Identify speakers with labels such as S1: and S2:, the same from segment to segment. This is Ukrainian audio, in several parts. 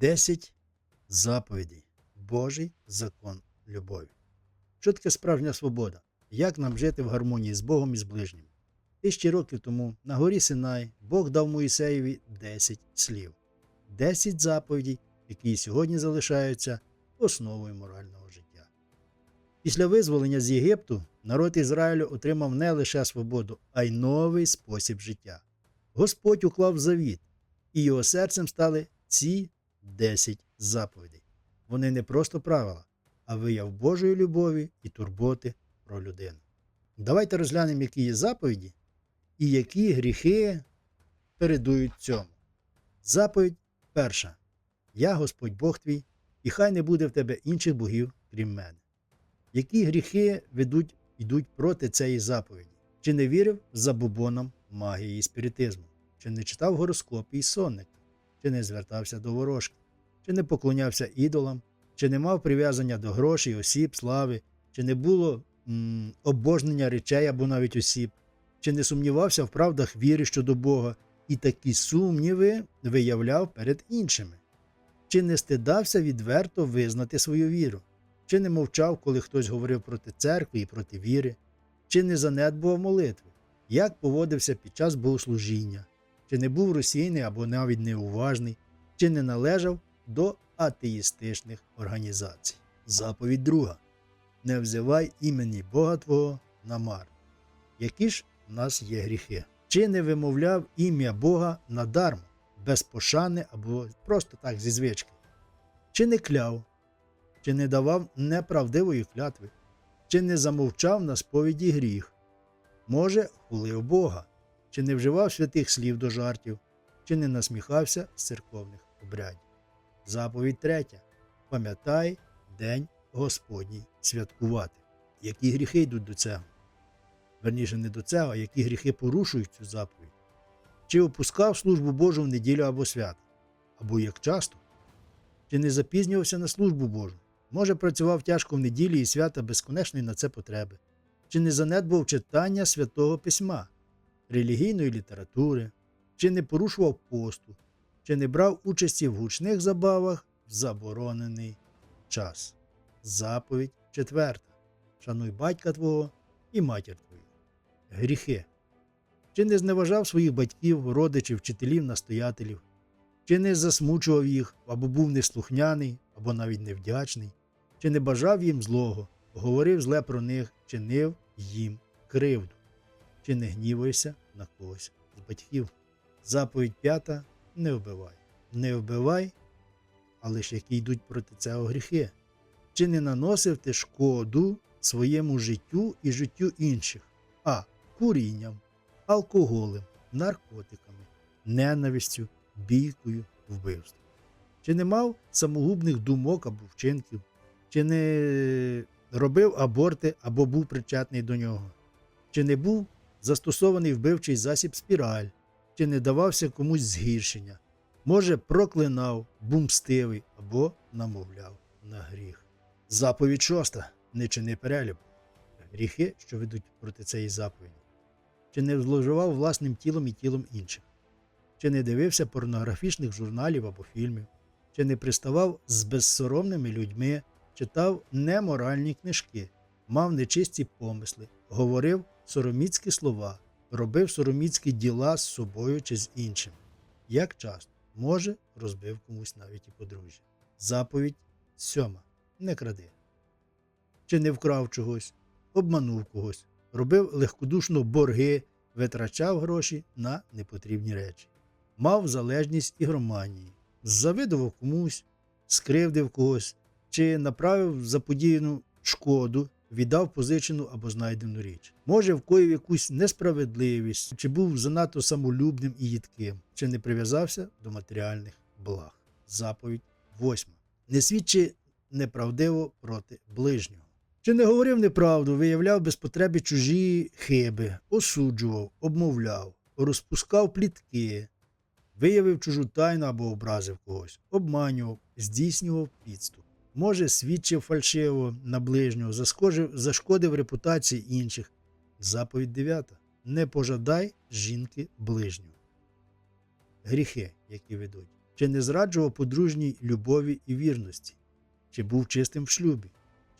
S1: 10 заповідей. Божий закон любові. Що таке справжня свобода? Як нам жити в гармонії з Богом і з ближнім? Тисячі років тому на горі Синай Бог дав Моїсеєві 10 слів, 10 заповідей, які сьогодні залишаються основою морального життя. Після визволення з Єгипту народ Ізраїлю отримав не лише свободу, а й новий спосіб життя. Господь уклав завіт, і його серцем стали ці 10 заповідей. Вони не просто правила, а вияв Божої любові і турботи про людину. Давайте розглянемо, які є заповіді і які гріхи передують цьому. Заповідь перша. Я Господь Бог твій, і хай не буде в тебе інших богів, крім мене. Які гріхи ведуть, йдуть проти цієї заповіді? Чи не вірив забобонам магії і спіритизму? Чи не читав гороскопи і сонники? Чи не звертався до ворожки? Чи не поклонявся ідолам? Чи не мав прив'язання до грошей, осіб, слави? Чи не було м, обожнення речей або навіть осіб? Чи не сумнівався в правдах віри щодо Бога і такі сумніви виявляв перед іншими? Чи не стидався відверто визнати свою віру? Чи не мовчав, коли хтось говорив проти церкви і проти віри? Чи не занедбував молитви? Як поводився під час богослужіння? Чи не був розсійний або навіть неуважний? Чи не належав до атеїстичних організацій? Заповідь друга. Не взивай імені Бога Твого на мар. Які ж в нас є гріхи? Чи не вимовляв ім'я Бога надармо, без пошани або просто так зі звички? Чи не кляв, чи не давав неправдивої клятви, чи не замовчав на сповіді гріх? Може, хулив Бога, чи не вживав святих слів до жартів, чи не насміхався з церковних обрядів? Заповідь третя. Пам'ятай День Господній святкувати. Які гріхи йдуть до цього? Верніше, не до цього, а які гріхи порушують цю заповідь? Чи опускав службу Божу в неділю або свята? Або як часто? Чи не запізнювався на службу Божу? Може, працював тяжко в неділі і свята безконечної на це потреби? Чи не занедбував читання святого письма, релігійної літератури, чи не порушував посту, чи не брав участі в гучних забавах в заборонений час? Заповідь четверта. Шануй батька твого і матір твою. Гріхи. Чи не зневажав своїх батьків, родичів, вчителів, настоятелів, чи не засмучував їх, або був неслухняний, або навіть невдячний, чи не бажав їм злого, говорив зле про них, чинив їм кривду, чи не гніваєшся на когось з батьків. Заповідь п'ята не вбивай. Не вбивай, але ж які йдуть проти цього гріхи. Чи не наносив ти шкоду своєму життю і життю інших, а курінням, алкоголем, наркотиками, ненавистю, бійкою, вбивством? Чи не мав самогубних думок або вчинків, чи не робив аборти або був причетний до нього, чи не був застосований вбивчий засіб спіраль, чи не давався комусь згіршення, може, проклинав, був мстивий або намовляв на гріх. Заповідь шоста не чини перелюб. Гріхи, що ведуть проти цієї заповіді. Чи не зловживав власним тілом і тілом інших, чи не дивився порнографічних журналів або фільмів, чи не приставав з безсоромними людьми, читав неморальні книжки, мав нечисті помисли, говорив сороміцькі слова, робив сороміцькі діла з собою чи з іншим. Як часто, може, розбив комусь навіть і подружжя. Заповідь сьома. Не кради. Чи не вкрав чогось, обманув когось, робив легкодушно борги, витрачав гроші на непотрібні речі, мав залежність ігроманії, завидував комусь, скривдив когось, чи направив заподіяну шкоду, віддав позичену або знайдену річ. Може, вкоїв якусь несправедливість, чи був занадто самолюбним і їдким, чи не прив'язався до матеріальних благ. Заповідь восьма. Не свідчи неправдиво проти ближнього. Чи не говорив неправду, виявляв без потреби чужі хиби, осуджував, обмовляв, розпускав плітки, виявив чужу тайну або образив когось, обманював, здійснював підступ. Може, свідчив фальшиво на ближнього, зашкодив репутації інших. Заповідь 9. Не пожадай жінки ближнього. Гріхи, які ведуть. чи не зраджував подружній любові і вірності, чи був чистим в шлюбі,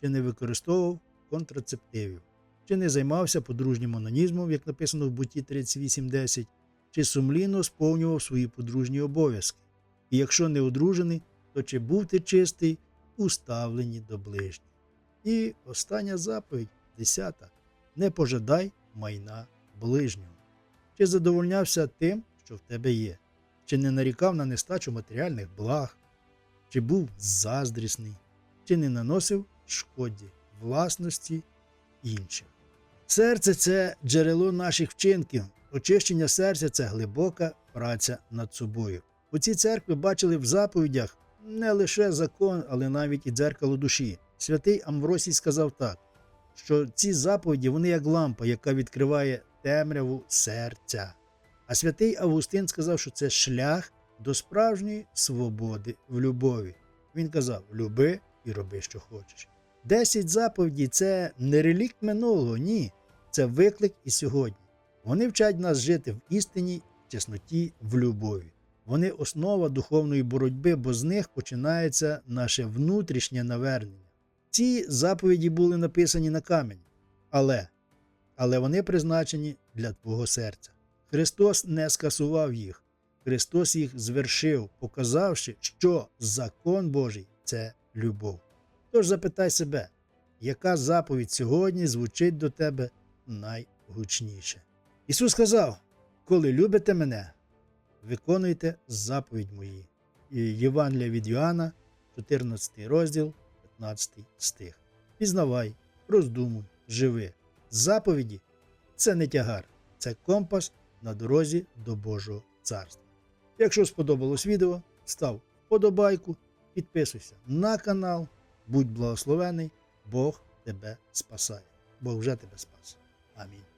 S1: чи не використовував контрацептивів, чи не займався подружнім онанізмом, як написано в буті 38.10, чи сумлінно сповнював свої подружні обов'язки. І якщо не одружений, то чи був ти чистий у ставленні до ближніх. І остання заповідь, десята. Не пожадай майна ближнього. Чи задовольнявся тим, що в тебе є, чи не нарікав на нестачу матеріальних благ, чи був заздрісний, чи не наносив шкоді власності інших. Серце це джерело наших вчинків. Очищення серця це глибока праця над собою. У цій церкві бачили в заповідях не лише закон, але навіть і дзеркало душі. Святий Амвросій сказав так, що ці заповіді вони як лампа, яка відкриває темряву серця. А святий Августин сказав, що це шлях до справжньої свободи в любові. Він казав: люби і роби, що хочеш. Десять заповідей це не релікт минулого, ні. Це виклик і сьогодні. Вони вчать нас жити в істині, в чесноті, в любові. Вони основа духовної боротьби, бо з них починається наше внутрішнє навернення. Ці заповіді були написані на камені, але, але вони призначені для твого серця. Христос не скасував їх, Христос їх звершив, показавши, що закон Божий це любов. Тож запитай себе, яка заповідь сьогодні звучить до тебе найгучніше. Ісус сказав: коли любите мене, виконуйте заповідь мої. Євангелія від Йоанна, 14 розділ, 15 стих. Пізнавай, роздумуй, живи. Заповіді це не тягар, це компас на дорозі до Божого царства. Якщо сподобалось відео, став вподобайку, підписуйся на канал, будь благословений, Бог тебе спасає. Бог вже тебе спас. Амінь.